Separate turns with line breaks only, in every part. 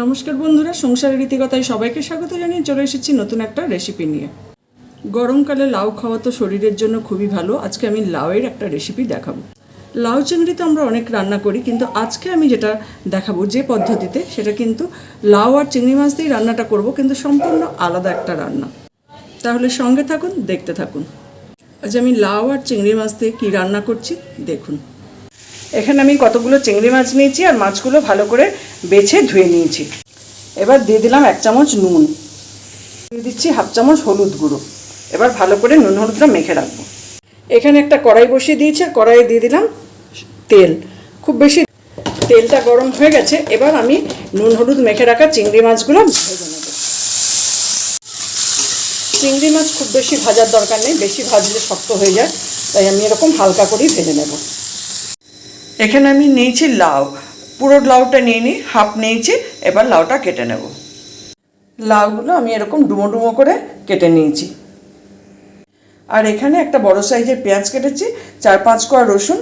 নমস্কার বন্ধুরা, সংসারের রীতিকতায় সবাইকে স্বাগত জানিয়ে চলে এসেছি নতুন একটা রেসিপি নিয়ে। গরমকালে লাউ খাওয়া তো শরীরের জন্য খুবই ভালো, আজকে আমি লাউয়ের একটা রেসিপি দেখাবো। লাউ চিংড়ি তো আমরা অনেক রান্না করি, কিন্তু আজকে আমি যেটা দেখাবো যে পদ্ধতিতে, সেটা কিন্তু লাউ আর চিংড়ি মাছ দিয়েই রান্নাটা করব, কিন্তু সম্পূর্ণ আলাদা একটা রান্না। তাহলে সঙ্গে থাকুন, দেখতে থাকুন। আজ আমি লাউ আর চিংড়ি মাছ দিয়ে কী রান্না করছি, দেখুন। এখানে আমি কতগুলো চিংড়ি মাছ নিয়েছি আর মাছগুলো ভালো করে বেছে ধুয়ে নিয়েছি। এবার দিয়ে দিলাম এক চামচ নুন। দিয়ে দিচ্ছি হাফ চামচ হলুদ গুঁড়ো। এবার ভালো করে নুন হলুদটা মেখে রাখব। এখানে একটা কড়াই বসিয়ে দিয়েছি আর কড়াইয়ে দিয়ে দিলাম তেল। খুব বেশি তেলটা গরম হয়ে গেছে, এবার আমি নুন হলুদ মেখে রাখা চিংড়ি মাছগুলো ভেজে নেব। চিংড়ি মাছ খুব বেশি ভাজার দরকার নেই, বেশি ভাজলে শক্ত হয়ে যায়, তাই আমি এরকম হালকা করেই ভেজে নেব। এখানে আমি নিয়েছি লাউ। পুরো লাউটা নিয়ে নিই, হাফ নিয়েছি, এবার লাউটা কেটে নেব। লাউগুলো আমি এরকম ডুমো ডুমো করে কেটে নিয়েছি। আর এখানে একটা বড় সাইজের পেঁয়াজ কেটেছি, চার পাঁচ কোয়া রসুন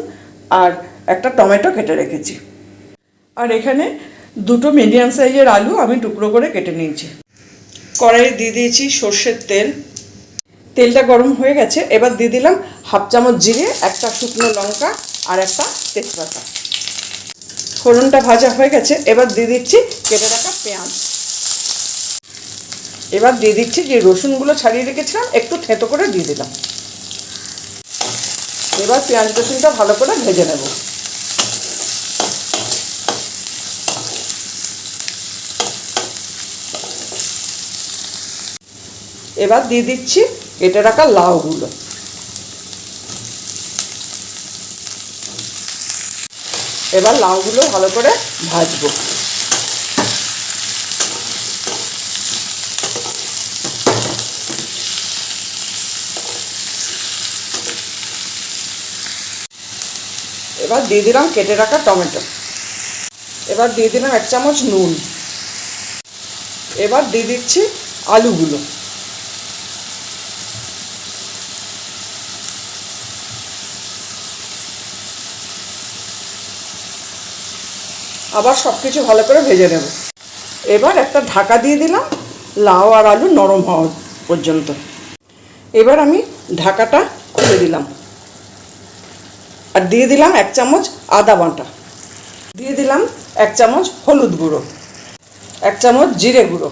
আর একটা টমেটো কেটে রেখেছি। আর এখানে দুটো মিডিয়াম সাইজের আলু আমি টুকরো করে কেটে নিয়েছি। কড়াইয়ে দিয়ে দিয়েছি সর্ষের তেল। তেলটা গরম হয়ে গেছে, এবার দিয়ে দিলাম হাফ চামচ জিরে, একটা শুকনো লঙ্কা আর একটা তেজপাতা ফোড়নটা ভাজা হয়ে গেছে, এবার দিয়ে দিচ্ছি কেটে রাখা পেঁয়াজ। এবার দিয়ে দিচ্ছি যে রসুনগুলো ছাড়িয়ে রেখেছিলাম, একটু থেঁতো করে দিয়ে দিলাম। এবার পেঁয়াজ রসুনটা ভালো করে ভেজে নেব। এবার দিয়ে দিচ্ছি কেটে রাখা লাউগুলো। এবার লাউগুলো ভালো করে ভাজবো। এবার দিয়ে দিলাম কেটে রাখা টমেটো। এবার দিয়ে দিলাম এক চামচ নুন। এবার দিয়ে দিচ্ছি আলুগুলো। আবার সব কিছু ভালো করে ভেজে নেব। এবার একটা ঢাকা দিয়ে দিলাম, লাউ আর আলু নরম হওয়া পর্যন্ত। এবার আমি ঢাকাটা খুলে দিলাম। আর দিয়ে দিলাম এক চামচ আদা বাটা। দিয়ে দিলাম এক চামচ হলুদ গুঁড়ো। এক চামচ জিরে গুঁড়ো।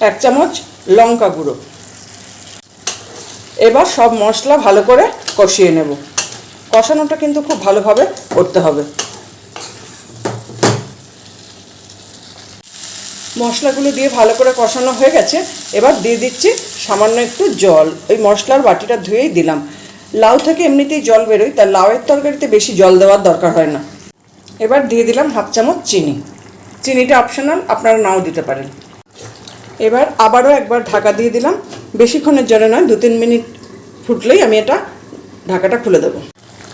এক চামচ লঙ্কা গুঁড়ো। এবার সব মশলা ভালো করে কষিয়ে নেব। কষানোটা কিন্তু খুব ভালোভাবে করতে হবে। মশলাগুলো দিয়ে ভালো করে কষানো হয়ে গেছে। এবার দিয়ে দিচ্ছি সামান্য একটু জল। ওই মশলার বাটিটা ধুয়েই দিলাম। লাউ থেকে এমনিতেই জল বেরোয়, তা লাউয়ের তরকারিতে বেশি জল দেওয়ার দরকার হয় না। এবার দিয়ে দিলাম হাফ চামচ চিনি। চিনিটা অপশনাল আপনারা নাও দিতে পারেন। এবার আবারও একবার ঢাকা দিয়ে দিলাম। বেশিক্ষণের জন্য নয় দু তিন মিনিট ফুটলেই আমি এটা ঢাকাটা খুলে দেবো।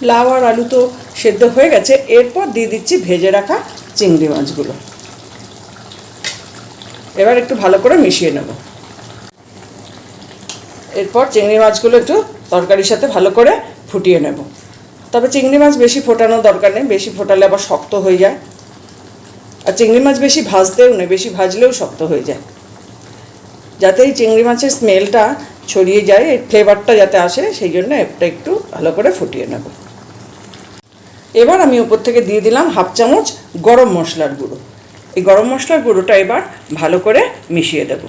লাউ আর আলু তো সেদ্ধ হয়ে গেছে। এরপর দিয়ে দিচ্ছি ভেজে রাখা চিংড়ি মাছগুলো। এবার একটু ভালো করে মিশিয়ে নেব। এরপর চিংড়ি মাছগুলো একটু তরকারির সাথে ভালো করে ফুটিয়ে নেব। তবে চিংড়ি মাছ বেশি ফোটানোর দরকার নেই, বেশি ফোটালে আবার শক্ত হয়ে যায়। আর চিংড়ি মাছ বেশি ভাজতেও নেই বেশি ভাজলেও শক্ত হয়ে যায়। যাতে এই চিংড়ি মাছের স্মেলটা ছড়িয়ে যায়, এই ফ্লেভারটা যাতে আসে, সেই জন্য একটা একটু ভালো করে ফুটিয়ে নেব। এবার আমি উপর থেকে দিয়ে দিলাম হাফ চামচ গরম মশলার গুঁড়ো। এই গরম মশলার গুঁড়োটা এবার ভালো করে মিশিয়ে দেব।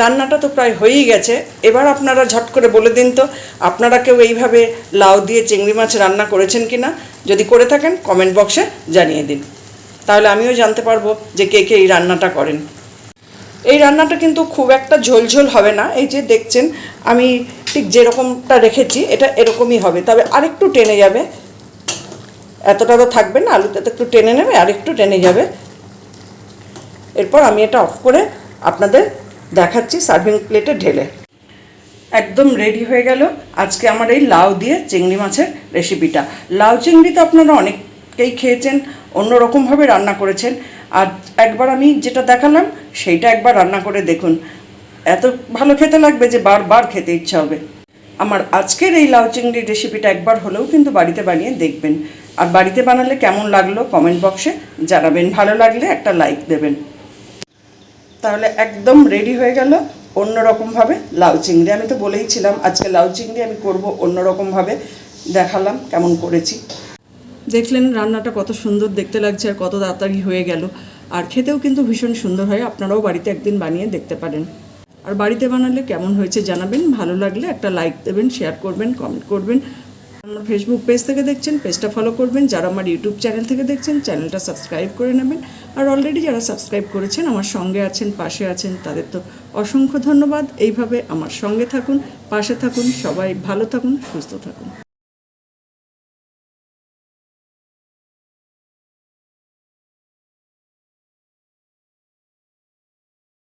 রান্নাটা তো প্রায় হয়েই গেছে। এবার আপনারা ঝট করে বলে দিন তো, আপনারা কেউ এইভাবে লাউ দিয়ে চিংড়ি মাছ রান্না করেছেন কি না যদি করে থাকেন কমেন্ট বক্সে জানিয়ে দিন। তাহলে আমিও জানতে পারব যে কে কে এই রান্নাটা করেন। এই রান্নাটা কিন্তু খুব একটা ঝোলঝোল হবে না। এই যে দেখছেন, আমি ঠিক যেরকমটা রেখেছি, এটা এরকমই হবে। তবে আরেকটু টেনে যাবে। এতটা তো থাকবে না আলুতে তো একটু টেনে নেবে, আরেকটু টেনে যাবে। এরপর আমি এটা অফ করে আপনাদের দেখাচ্ছি সার্ভিং প্লেটে ঢেলে। একদম রেডি হয়ে গেল। আজকে আমার এই লাউ দিয়ে চিংড়ি মাছের রেসিপিটা লাউ চিংড়ি তো আপনারা অনেকেই খেয়েছেন, অন্যরকমভাবে রান্না করেছেন। আর একবার আমি যেটা দেখালাম, সেইটা একবার রান্না করে দেখুন। এত ভালো খেতে লাগবে যে বারবার খেতে ইচ্ছা হবে। আমার আজকের এই লাউ চিংড়ির রেসিপিটা একবার হলেও কিন্তু বাড়িতে বানিয়ে দেখবেন। আর বাড়িতে বানালে কেমন লাগল কমেন্ট বক্সে জানাবেন। ভালো লাগলে একটা লাইক দেবেন। তাহলে একদম রেডি হয়ে গেল অন্যরকমভাবে লাউ চিংড়ি। আমি তো বলেইছিলাম আজকে লাউ চিংড়ি আমি করব অন্যরকমভাবে দেখালাম কেমন করেছি। দেখলেন রান্নাটা কত সুন্দর দেখতে লাগছে আর কত তাড়াতাড়ি হয়ে গেল। আর খেতেও কিন্তু ভীষণ সুন্দর হয়, আপনারাও বাড়িতে একদিন বানিয়ে দেখতে পারেন। আর বাড়িতে বানালে কেমন হয়েছে জানাবেন, ভালো লাগলে একটা লাইক দেবেন শেয়ার করবেন কমেন্ট করবেন। আমার ফেসবুক পেজ থেকে দেখছেন পেজটা ফলো করবেন। যারা আমার ইউটিউব চ্যানেল থেকে দেখছেন চ্যানেলটা সাবস্ক্রাইব করে নেবেন। আর অলরেডি যারা সাবস্ক্রাইব করেছেন, আমার সঙ্গে আছেন, পাশে আছেন, তাদের তো অসংখ্য ধন্যবাদ। এইভাবে আমার সঙ্গে থাকুন, পাশে থাকুন, সবাই ভালো থাকুন, সুস্থ থাকুন।